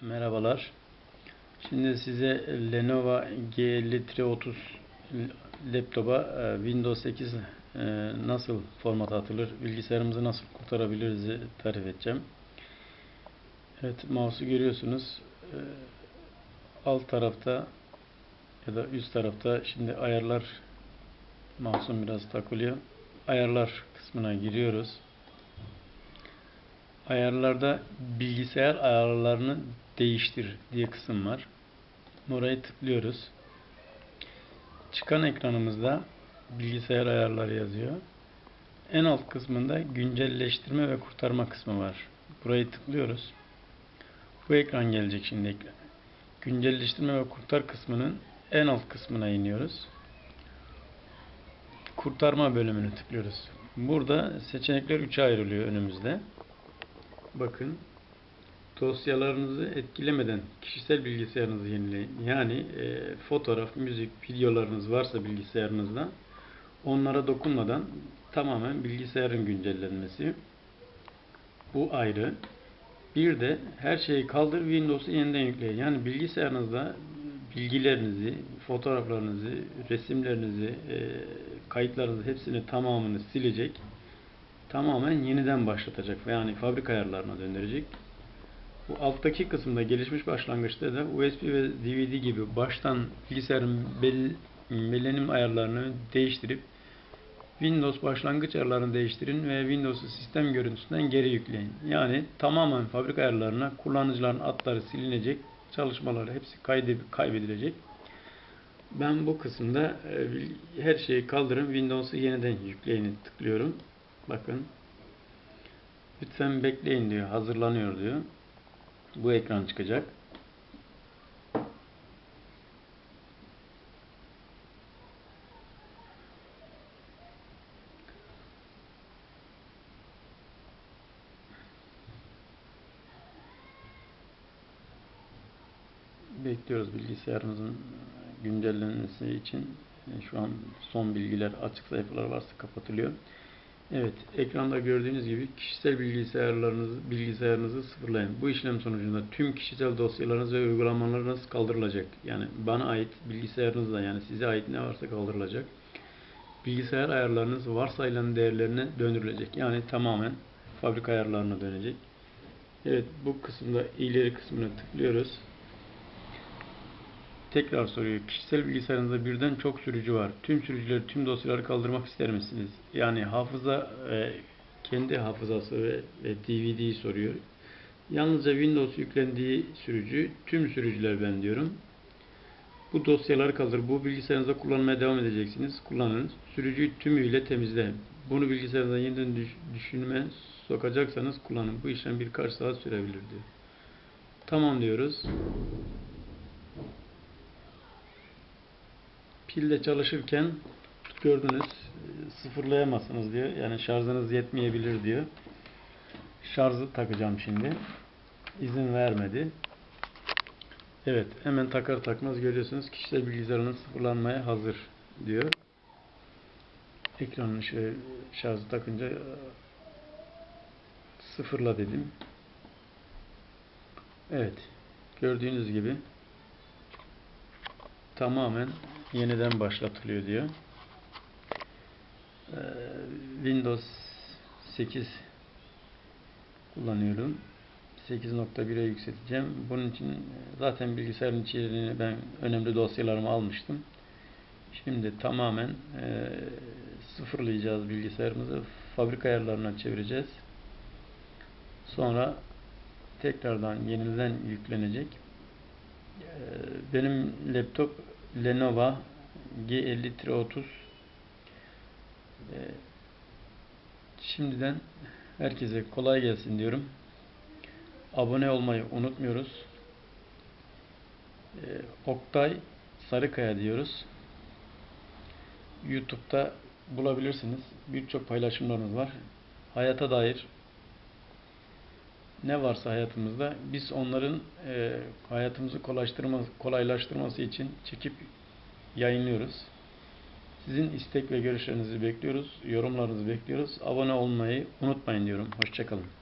Merhabalar. Şimdi size Lenovo G5330 laptopa e, Windows 8 e, nasıl format atılır, bilgisayarımızı nasıl kurtarabiliriz tarif edeceğim. Evet, mouse'u görüyorsunuz. E, Alt tarafta ya da üst tarafta şimdi ayarlar mouse'um biraz takılıyor. Ayarlar kısmına giriyoruz. Ayarlarda bilgisayar ayarlarını değiştir diye kısım var. Oraya tıklıyoruz. Çıkan ekranımızda bilgisayar ayarları yazıyor. En alt kısmında güncelleştirme ve kurtarma kısmı var. Burayı tıklıyoruz. Bu ekran gelecek şimdi. Güncelleştirme ve kurtar kısmının en alt kısmına iniyoruz. Kurtarma bölümünü tıklıyoruz. Burada seçenekler 3'e ayrılıyor önümüzde. Bakın dosyalarınızı etkilemeden kişisel bilgisayarınızı yenileyin. Yani e, fotoğraf, müzik, videolarınız varsa bilgisayarınızda onlara dokunmadan tamamen bilgisayarın güncellenmesi. Bu ayrı. Bir de her şeyi kaldır Windows'u yeniden yükleyin. Yani bilgisayarınızda bilgilerinizi, fotoğraflarınızı, resimlerinizi, e, kayıtlarınızı hepsini tamamını silecek. Tamamen yeniden başlatacak. Yani fabrika ayarlarına döndürecek. Bu alttaki kısımda gelişmiş başlangıçta da USB ve DVD gibi baştan bilgisayarın bel, belinim ayarlarını değiştirip Windows başlangıç ayarlarını değiştirin ve Windows'u sistem görüntüsünden geri yükleyin. Yani tamamen fabrika ayarlarına kullanıcıların adları silinecek, çalışmaları hepsi kaybedilecek. Ben bu kısımda e, her şeyi kaldırın, Windows'u yeniden yükleyin tıklıyorum. Bakın. Lütfen bekleyin diyor, hazırlanıyor diyor. Bu ekran çıkacak. Bekliyoruz bilgisayarımızın güncellenmesi için. Şu an son bilgiler, açık sayfalar varsa kapatılıyor. Evet, ekranda gördüğünüz gibi kişisel bilgisayarlarınızı, bilgisayarınızı sıfırlayın. Bu işlem sonucunda tüm kişisel dosyalarınız ve uygulamalarınız kaldırılacak. Yani bana ait bilgisayarınızda yani size ait ne varsa kaldırılacak. Bilgisayar ayarlarınız varsayılan değerlerine döndürülecek. Yani tamamen fabrika ayarlarına dönecek. Evet, bu kısımda ileri kısmına tıklıyoruz. Tekrar soruyor. Kişisel bilgisayarınızda birden çok sürücü var. Tüm sürücüleri, tüm dosyaları kaldırmak ister misiniz? Yani hafıza, e, kendi hafızası ve, ve DVD'yi soruyor. Yalnızca Windows yüklendiği sürücü, tüm sürücüler ben diyorum. Bu dosyaları kaldır. Bu bilgisayarınızda kullanmaya devam edeceksiniz. Kullanın. Sürücüyü tümüyle temizle. Bunu bilgisayarınızda yeniden düş düşünme sokacaksanız kullanın. Bu işlem birkaç saat sürebilir diyor. Tamam diyoruz. Pille çalışırken gördünüz sıfırlayamazsınız diyor. Yani şarjınız yetmeyebilir diyor. Şarjı takacağım şimdi. İzin vermedi. Evet hemen takar takmaz görüyorsunuz kişisel bilgisayarınız sıfırlanmaya hazır diyor. Ekranını şöyle şarjı takınca sıfırla dedim. Evet gördüğünüz gibi tamamen yeniden başlatılıyor diyor. Ee, Windows 8 kullanıyorum. 8.1'e yükselteceğim. Bunun için zaten bilgisayarın içeriğini ben önemli dosyalarımı almıştım. Şimdi tamamen e, sıfırlayacağız bilgisayarımızı. Fabrika ayarlarına çevireceğiz. Sonra tekrardan yeniden yüklenecek. E, benim laptop Lenovo G50-30 ee, şimdiden herkese kolay gelsin diyorum. Abone olmayı unutmuyoruz. Ee, Oktay Sarıkaya diyoruz. YouTube'da bulabilirsiniz. Birçok paylaşımlarımız var. Hayata dair ne varsa hayatımızda biz onların e, hayatımızı kolaylaştırması, için çekip yayınlıyoruz. Sizin istek ve görüşlerinizi bekliyoruz. Yorumlarınızı bekliyoruz. Abone olmayı unutmayın diyorum. Hoşçakalın.